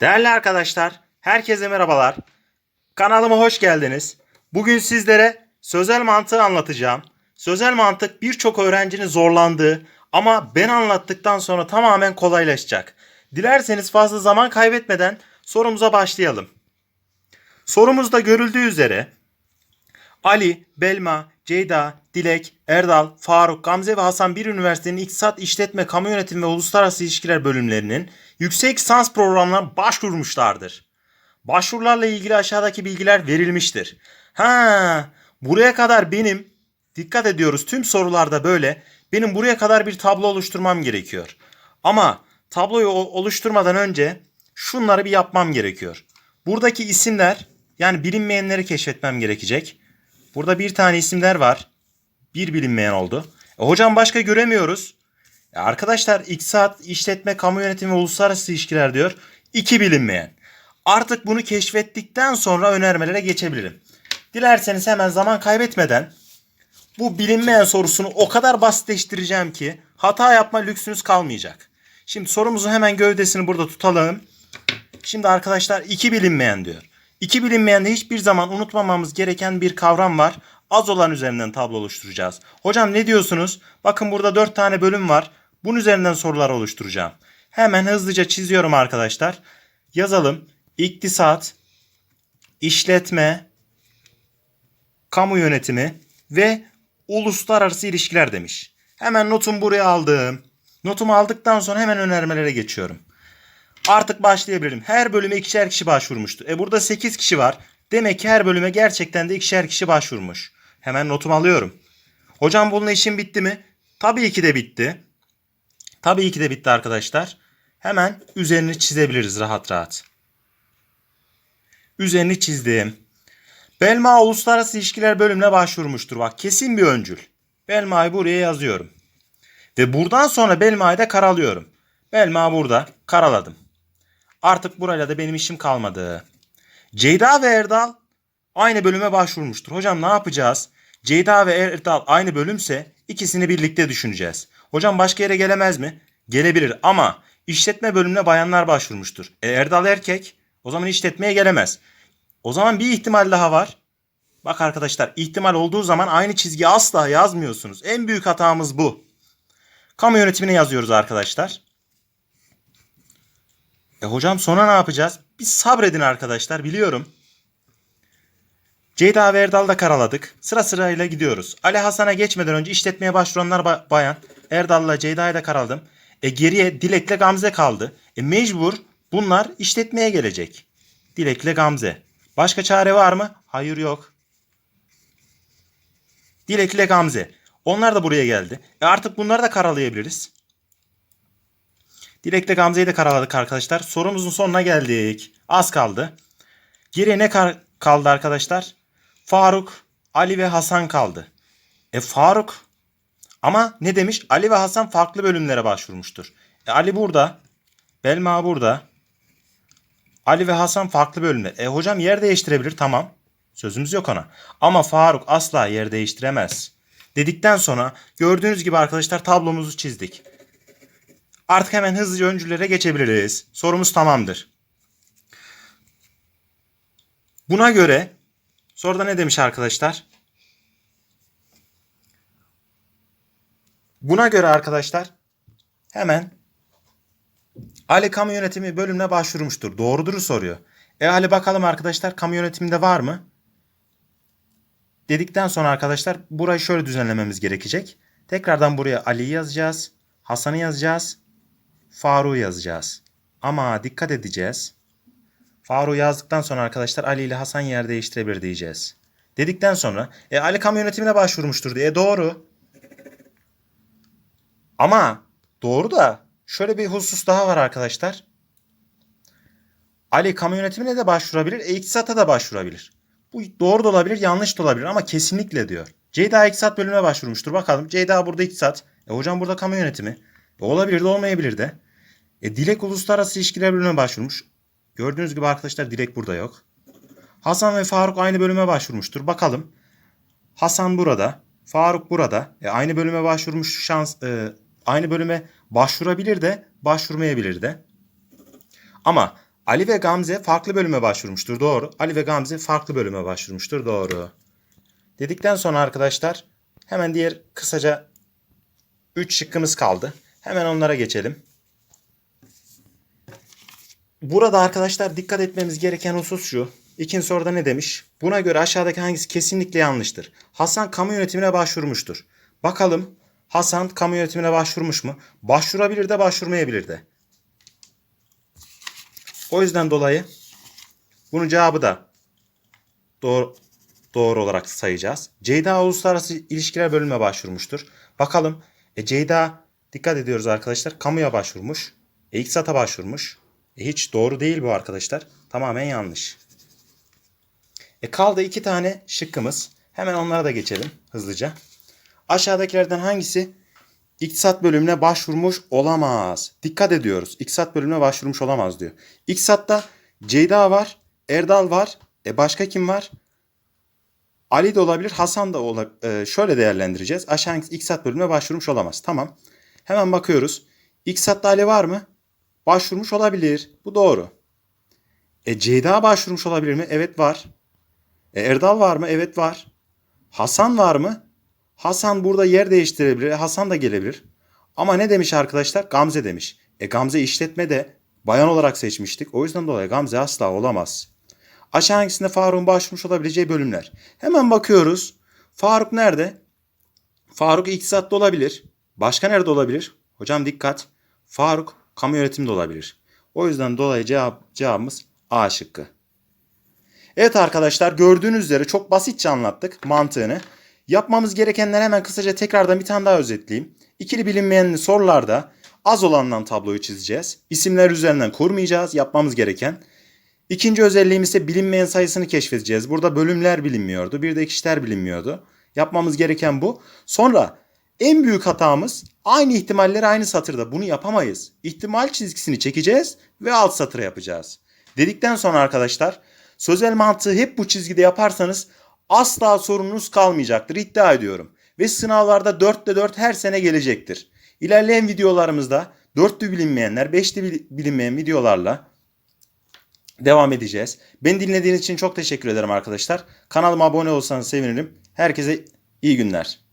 Değerli arkadaşlar, herkese merhabalar. Kanalıma hoş geldiniz. Bugün sizlere sözel mantığı anlatacağım. Sözel mantık birçok öğrencinin zorlandığı ama ben anlattıktan sonra tamamen kolaylaşacak. Dilerseniz fazla zaman kaybetmeden sorumuza başlayalım. Sorumuzda görüldüğü üzere Ali, Belma, Ceyda, Dilek, Erdal, Faruk, Gamze ve Hasan bir üniversitenin İktisat, İşletme, Kamu Yönetimi ve Uluslararası İlişkiler bölümlerinin yüksek lisans programlarına başvurmuşlardır. Başvurularla ilgili aşağıdaki bilgiler verilmiştir. Ha, buraya kadar benim dikkat ediyoruz tüm sorularda böyle. Benim buraya kadar bir tablo oluşturmam gerekiyor. Ama tabloyu oluşturmadan önce şunları bir yapmam gerekiyor. Buradaki isimler yani bilinmeyenleri keşfetmem gerekecek. Burada bir tane isimler var. Bir bilinmeyen oldu. E, hocam başka göremiyoruz. E, arkadaşlar iktisat, işletme, kamu yönetimi ve uluslararası ilişkiler diyor. İki bilinmeyen. Artık bunu keşfettikten sonra önermelere geçebilirim. Dilerseniz hemen zaman kaybetmeden bu bilinmeyen sorusunu o kadar basitleştireceğim ki hata yapma lüksünüz kalmayacak. Şimdi sorumuzun hemen gövdesini burada tutalım. Şimdi arkadaşlar iki bilinmeyen diyor. İki bilinmeyende hiçbir zaman unutmamamız gereken bir kavram var. Az olan üzerinden tablo oluşturacağız. Hocam ne diyorsunuz? Bakın burada dört tane bölüm var. Bunun üzerinden sorular oluşturacağım. Hemen hızlıca çiziyorum arkadaşlar. Yazalım. İktisat, işletme, kamu yönetimi ve uluslararası ilişkiler demiş. Hemen notumu buraya aldım. Notumu aldıktan sonra hemen önermelere geçiyorum. Artık başlayabilirim. Her bölüme ikişer kişi başvurmuştu. E burada 8 kişi var. Demek ki her bölüme gerçekten de ikişer kişi başvurmuş. Hemen notumu alıyorum. Hocam bununla işim bitti mi? Tabii ki de bitti. Tabii ki de bitti arkadaşlar. Hemen üzerini çizebiliriz rahat rahat. Üzerini çizdim. Belma Uluslararası İlişkiler bölümüne başvurmuştur. Bak kesin bir öncül. Belma'yı buraya yazıyorum. Ve buradan sonra Belma'yı da karalıyorum. Belma burada. Karaladım. Artık burayla da benim işim kalmadı. Ceyda ve Erdal aynı bölüme başvurmuştur. Hocam ne yapacağız? Ceyda ve Erdal aynı bölümse ikisini birlikte düşüneceğiz. Hocam başka yere gelemez mi? Gelebilir ama işletme bölümüne bayanlar başvurmuştur. E Erdal erkek. O zaman işletmeye gelemez. O zaman bir ihtimal daha var. Bak arkadaşlar ihtimal olduğu zaman aynı çizgiyi asla yazmıyorsunuz. En büyük hatamız bu. Kamu yönetimine yazıyoruz arkadaşlar. E hocam sonra ne yapacağız? Bir sabredin arkadaşlar biliyorum. Ceyda ve Erdal'da karaladık. Sıra sırayla gidiyoruz. Ali Hasan'a geçmeden önce işletmeye başvuranlar ba- bayan. Erdal'la Ceyda'yı da karaladım. E geriye Dilek'le Gamze kaldı. E mecbur bunlar işletmeye gelecek. Dilek'le Gamze. Başka çare var mı? Hayır yok. Dilek'le Gamze. Onlar da buraya geldi. E artık bunları da karalayabiliriz. Dilek'le Gamze'yi de karaladık arkadaşlar. Sorumuzun sonuna geldik. Az kaldı. Geriye ne kar- kaldı arkadaşlar? Faruk, Ali ve Hasan kaldı. E Faruk ama ne demiş? Ali ve Hasan farklı bölümlere başvurmuştur. E Ali burada. Belma burada. Ali ve Hasan farklı bölümler. E hocam yer değiştirebilir tamam. Sözümüz yok ona. Ama Faruk asla yer değiştiremez. Dedikten sonra gördüğünüz gibi arkadaşlar tablomuzu çizdik. Artık hemen hızlıca öncüllere geçebiliriz. Sorumuz tamamdır. Buna göre soruda ne demiş arkadaşlar? Buna göre arkadaşlar hemen Ali kamu yönetimi bölümüne başvurmuştur. Doğrudur soruyor. E Ali bakalım arkadaşlar kamu yönetiminde var mı? Dedikten sonra arkadaşlar burayı şöyle düzenlememiz gerekecek. Tekrardan buraya Ali'yi yazacağız. Hasan'ı yazacağız. Faruk'u yazacağız. Ama dikkat edeceğiz. Faruk'u yazdıktan sonra arkadaşlar Ali ile Hasan yer değiştirebilir diyeceğiz. Dedikten sonra e, Ali kamu yönetimine başvurmuştur diye doğru. Ama doğru da şöyle bir husus daha var arkadaşlar. Ali kamu yönetimine de başvurabilir, e, iktisata da başvurabilir. Bu doğru da olabilir, yanlış da olabilir ama kesinlikle diyor. Ceyda iktisat bölümüne başvurmuştur. Bakalım Ceyda burada iktisat. E hocam burada kamu yönetimi. Olabilir de olmayabilir de. E, Dilek uluslararası ilişkiler bölümüne başvurmuş. Gördüğünüz gibi arkadaşlar Dilek burada yok. Hasan ve Faruk aynı bölüme başvurmuştur. Bakalım. Hasan burada. Faruk burada. E, aynı bölüme başvurmuş şans e, aynı bölüme başvurabilir de başvurmayabilir de. Ama Ali ve Gamze farklı bölüme başvurmuştur. Doğru. Ali ve Gamze farklı bölüme başvurmuştur. Doğru. Dedikten sonra arkadaşlar hemen diğer kısaca 3 şıkkımız kaldı. Hemen onlara geçelim. Burada arkadaşlar dikkat etmemiz gereken husus şu. İkinci soruda ne demiş? Buna göre aşağıdaki hangisi kesinlikle yanlıştır? Hasan kamu yönetimine başvurmuştur. Bakalım Hasan kamu yönetimine başvurmuş mu? Başvurabilir de başvurmayabilir de. O yüzden dolayı bunun cevabı da doğru, doğru olarak sayacağız. Ceyda Uluslararası İlişkiler Bölümüne başvurmuştur. Bakalım e, Ceyda dikkat ediyoruz arkadaşlar kamuya başvurmuş. E, İKSAT'a başvurmuş. E, hiç doğru değil bu arkadaşlar. Tamamen yanlış. E, kaldı iki tane şıkkımız. Hemen onlara da geçelim hızlıca. Aşağıdakilerden hangisi İktisat bölümüne başvurmuş olamaz? Dikkat ediyoruz. İktisat bölümüne başvurmuş olamaz diyor. İktisat'ta Ceyda var, Erdal var. E başka kim var? Ali de olabilir, Hasan da olabilir. şöyle değerlendireceğiz. Aşağı İktisat bölümüne başvurmuş olamaz. Tamam. Hemen bakıyoruz. İktisat'ta Ali var mı? Başvurmuş olabilir. Bu doğru. E Ceyda başvurmuş olabilir mi? Evet var. E, Erdal var mı? Evet var. Hasan var mı? Hasan burada yer değiştirebilir. E, Hasan da gelebilir. Ama ne demiş arkadaşlar? Gamze demiş. E Gamze işletme de bayan olarak seçmiştik. O yüzden dolayı Gamze asla olamaz. Aşağı hangisinde Faruk'un başvurmuş olabileceği bölümler. Hemen bakıyoruz. Faruk nerede? Faruk iktisatta olabilir. Başka nerede olabilir? Hocam dikkat. Faruk kamu yönetimde olabilir. O yüzden dolayı cevap, cevabımız A şıkkı. Evet arkadaşlar gördüğünüz üzere çok basitçe anlattık mantığını. Yapmamız gerekenler hemen kısaca tekrardan bir tane daha özetleyeyim. İkili bilinmeyenli sorularda az olandan tabloyu çizeceğiz. İsimler üzerinden kurmayacağız yapmamız gereken. İkinci özelliğimiz ise bilinmeyen sayısını keşfedeceğiz. Burada bölümler bilinmiyordu. Bir de kişiler bilinmiyordu. Yapmamız gereken bu. Sonra en büyük hatamız aynı ihtimalleri aynı satırda. Bunu yapamayız. İhtimal çizgisini çekeceğiz ve alt satıra yapacağız. Dedikten sonra arkadaşlar sözel mantığı hep bu çizgide yaparsanız asla sorununuz kalmayacaktır iddia ediyorum. Ve sınavlarda 4'te 4 her sene gelecektir. İlerleyen videolarımızda 4'lü bilinmeyenler, 5'li bilinmeyen videolarla devam edeceğiz. Beni dinlediğiniz için çok teşekkür ederim arkadaşlar. Kanalıma abone olsanız sevinirim. Herkese iyi günler.